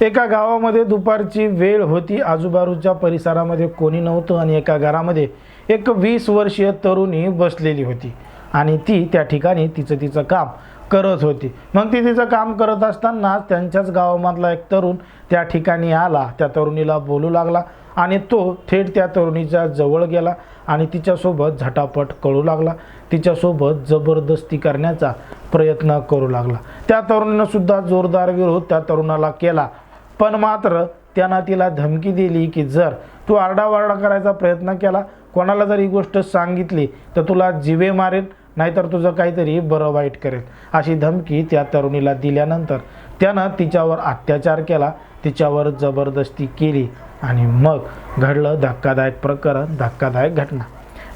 एका गावामध्ये दुपारची वेळ होती. आजूबाजूच्या परिसरामध्ये कोणी नव्हतं आणि एका घरामध्ये एक वीस वर्षीय तरुणी बसलेली होती. आणि ती त्या ठिकाणी तिचं तिचं काम करत होती. मग ती तिचं काम करत असताना त्यांच्याच गावामधला एक तरुण त्या ठिकाणी आला. त्या तरुणीला बोलू लागला आणि तो थेट त्या तरुणीच्या जवळ गेला आणि तिच्यासोबत झटापट कळू लागला. तिच्यासोबत जबरदस्ती करण्याचा प्रयत्न करू लागला. त्या तरुणीनं सुद्धा जोरदार विरोध त्या तरुणाला केला. पण मात्र त्यानं तिला धमकी दिली की जर तू आरडावारडा करायचा प्रयत्न केला कोणाला जर ही गोष्ट सांगितली तर तुला जिवे मारेल नाहीतर तुझं काहीतरी बरं वाईट करेल अशी धमकी त्या तरुणीला दिल्यानंतर त्यानं तिच्यावर अत्याचार केला तिच्यावर जबरदस्ती केली आणि मग घडलं धक्कादायक प्रकरण धक्कादायक घटना.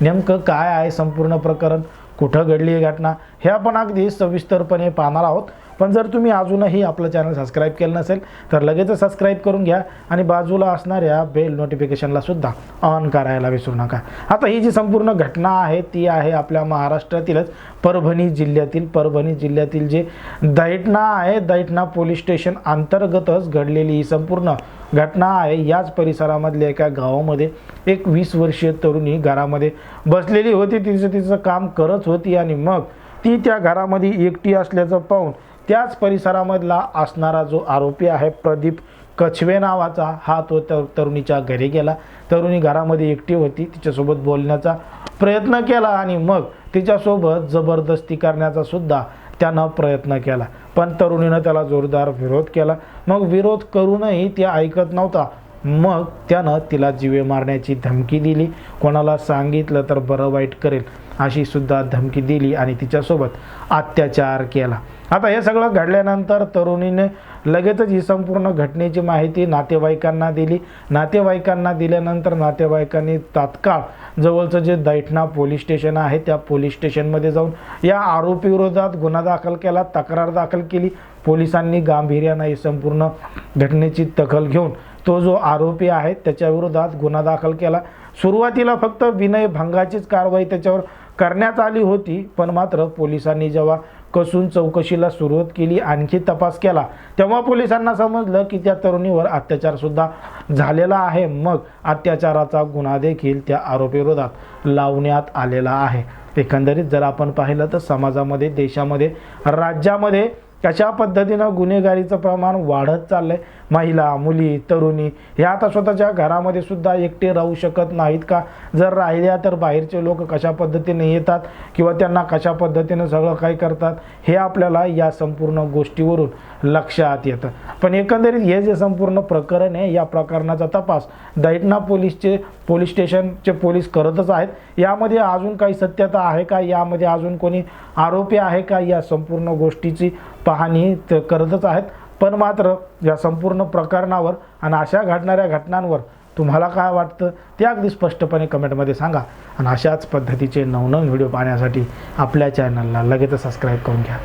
नेमकं काय आहे संपूर्ण प्रकरण? कुठं घडली ही घटना? हे आपण अगदी सविस्तरपणे पाहणार आहोत. पण जर तुम्ही अजूनही आपलं चॅनल सबस्क्राईब केलं नसेल तर लगेच सबस्क्राईब करून घ्या आणि बाजूला असणाऱ्या बेल नोटिफिकेशनला सुद्धा ऑन करायला विसरू नका. आता ही जी संपूर्ण घटना आहे ती आहे आपल्या महाराष्ट्रातीलच परभणी जिल्ह्यातील परभणी जिल्ह्यातील जे दैठणा आहे दैठणा पोलीस स्टेशन अंतर्गतच घडलेली ही संपूर्ण घटना आहे. याच परिसरामधल्या एका गावामध्ये एक वीस वर्षीय तरुणी घरामध्ये बसलेली होती. तिचं तिचं काम करत होती आणि मग ती त्या घरामध्ये एकटी असल्याचं पाहून त्याच परिसरामधला असणारा जो आरोपी आहे प्रदीप कछवे नावाचा हा तो तर तरुणीच्या घरी गेला. तरुणी घरामध्ये एकटी होती तिच्यासोबत बोलण्याचा प्रयत्न केला आणि मग तिच्यासोबत जबरदस्ती करण्याचा सुद्धा त्यानं प्रयत्न केला. पण तरुणीनं त्याला जोरदार विरोध केला. मग विरोध करूनही ती ऐकत नव्हता. मग त्यानं तिला जीवे मारण्याची धमकी दिली. कोणाला सांगितलं तर बरं वाईट करेल. अशी सुद्धा धमकी दिली आणि तिच्यासोबत अत्याचार केला. आता हे सगळं घडल्यानंतर तरुणीने लगेचच ही संपूर्ण घटनेची माहिती नातेवाईकांना दिली. नातेवाईकांना दिल्यानंतर नातेवाईकांनी तात्काळ जवळचं जे दैठणा पोलीस स्टेशन आहे त्या पोलीस स्टेशनमध्ये जाऊन या आरोपीविरोधात गुन्हा दाखल केला तक्रार दाखल केली. पोलिसांनी गांभीर्यानं ही संपूर्ण घटनेची दखल घेऊन तो जो आरोपी आहे त्याच्याविरोधात गुन्हा दाखल केला. सुरुवातीला फक्त विनयभंगाचीच कारवाई त्याच्यावर करण्यात आली होती पण मात्र पोलिसांनी जेव्हा कसून चौकशीला सुरुवात केली आणखी तपास केला तेव्हा पोलिसांना समजलं की त्या तरुणीवर अत्याचारसुद्धा झालेला आहे. मग अत्याचाराचा गुन्हा देखील त्या आरोपीविरोधात लावण्यात आलेला आहे. एकंदरीत जर आपण पाहिलं तर समाजामध्ये देशामध्ये राज्यामध्ये कशा पद्धतीनं गुन्हेगारीचं प्रमाण वाढत चाललं आहे महिला मुली तरुणी ह्या आता स्वतःच्या घरामध्ये सुद्धा एकटे राहू शकत नाहीत का? जर राहिल्या तर बाहेरचे लोक कशा पद्धतीने येतात किंवा त्यांना कशा पद्धतीनं सगळं काय करतात हे आपल्याला या संपूर्ण गोष्टीवरून लक्षात येतं. पण एकंदरीत हे जे संपूर्ण प्रकरण आहे या प्रकरणाचा तपास दैटना पोलीसचे पोलीस स्टेशनचे पोलीस करतच आहेत. यामध्ये अजून काही सत्यता आहे का? यामध्ये अजून कोणी आरोपी आहे का? या संपूर्ण गोष्टीची पाहणी करतच आहेत. पण मात्र या संपूर्ण प्रकरणावर आणि अशा घडणाऱ्या घटनांवर तुम्हाला काय वाटतं ते अगदी स्पष्टपणे कमेंटमध्ये सांगा. आणि अशाच पद्धतीचे नवनवीन व्हिडिओ पाहण्यासाठी आपल्या चॅनलला लगेच सबस्क्राईब करून घ्या.